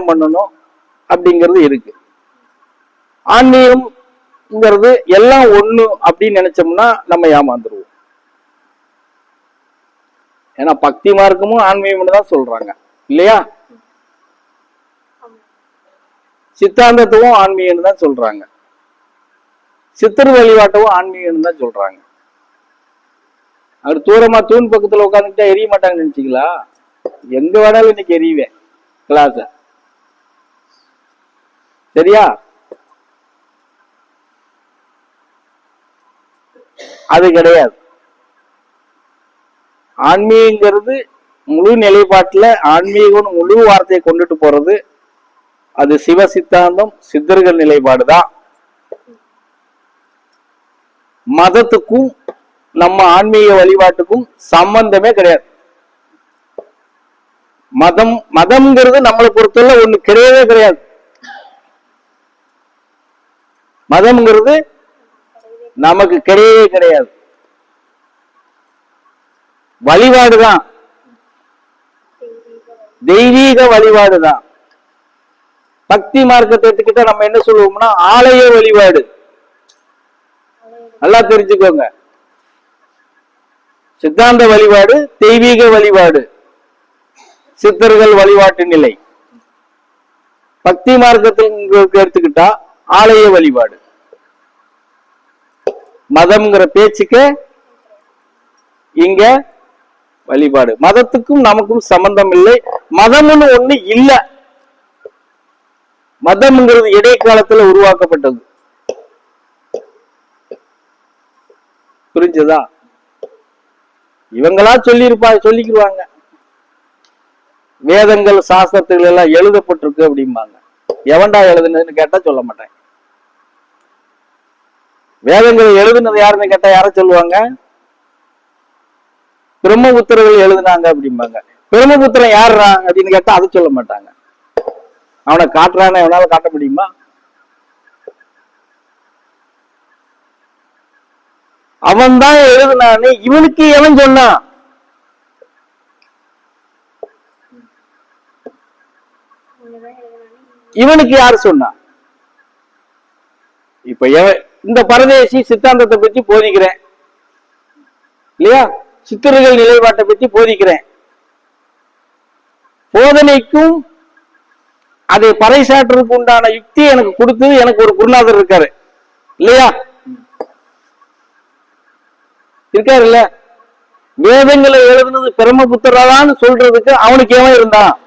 தியானம் பண்ணணும் அப்படிங்கிறது இருக்கு. ஆன்மீகம்ங்கிறது எல்லாம் ஒண்ணு அப்படின்னு நினைச்சோம்னா நம்ம ஏமாந்துருவோம். ஏன்னா பக்தி மார்க்கமும் ஆன்மீகம்னு தான் சொல்றாங்க. இல்லையா? சித்தாந்தத்துவம் ஆன்மீகம்னு தான் சொல்றாங்க. சித்தர் வழிபாட்டவும் ஆன்மீகம்னு தான் சொல்றாங்க. அவர் தூரமா தூண் பக்கத்துல உட்காந்துக்கிட்டா எரிய மாட்டாங்கன்னு நினைச்சீங்களா? எங்க வேணாலும் இன்னைக்கு எரியுவேன் கிளாஸை சரியா? அது கிடையாது. ஆன்மீகங்கிறது முழு நிலைப்பாட்டுல ஆன்மீகம்னு முழு வார்த்தையை கொண்டுட்டு போறது அது சிவ சித்தாந்தம் சித்தர்கள் நிலைப்பாடு தான். மதத்துக்கும் நம்ம ஆன்மீக வழிபாட்டுக்கும் சம்பந்தமே கிடையாது. மதம் மதம்ங்கிறது நம்மளை பொறுத்தவரை ஒண்ணு கிடையவே கிடையாது. மதம்ங்கிறது நமக்கு கிடையவே கிடையாது. வழிபாடுதான். தெய்வீக வழிபாடுதான். பக்தி மார்க்கத்தை எடுத்துக்கிட்டா நம்ம என்ன சொல்லுவோம்னா ஆலய வழிபாடு. நல்லா தெரிஞ்சுக்கோங்க. சித்தாந்த வழிபாடு தெய்வீக வழிபாடு. சித்தர்கள் வழிபாட்டு நிலை. பக்தி மார்க்கத்தில் எடுத்துக்கிட்டா ஆலய வழிபாடு. மதம்ங்கிற பேச்சுக்கு இங்க வழிபாடு. மதத்துக்கும் நமக்கும் சம்பந்தம் இல்லை. மதம்னு ஒண்ணு இல்ல. மதம்ங்கிறது இடைக்காலத்துல உருவாக்கப்பட்டது. புரிஞ்சதா? இவங்களா சொல்லியிருப்பா சொல்லிக்குவாங்க வேதங்கள் சாஸ்திரத்துகள் எல்லாம் எழுதப்பட்டிருக்கு அப்படிம்பாங்க. எவன்டா எழுதுனதுன்னு கேட்டா சொல்ல மாட்டேன். வேதங்கள் எழுதுனது யாருன்னு கேட்டா யார சொல்லுவாங்க? பிரம்மபுத்திரர்கள் எழுதுனாங்க அப்படிம்பாங்க. பிரம்மபுத்திரன் யாருடா அப்படின்னு கேட்டா அதை சொல்ல மாட்டாங்க. அவனை காட்டுறான்னு எவனால காட்ட முடியுமா? அவன் தான் எழுதுனான்னு இவனுக்கு எவன் சொன்னான் இவனுக்கு யாரு சொன்னா? இப்ப எவன் இந்த பரதேசி சித்தாந்தத்தை பத்தி போதிக்கிறேன். இல்லையா? சித்தர்கள் நிலைப்பாட்டை பத்தி போதிக்கிறேன். போதனைக்கும் அதை பறைசாற்றுறதுக்கு உண்டான யுக்தி எனக்கு கொடுத்தது எனக்கு ஒரு குருநாதர் இருக்காரு. இல்லையா? இருக்காரு இல்ல வேதங்களை எழுதுனது பிரம்மபுத்திரரான்னு சொல்றதுக்கு அவனுக்கு எவன் இருந்தான்?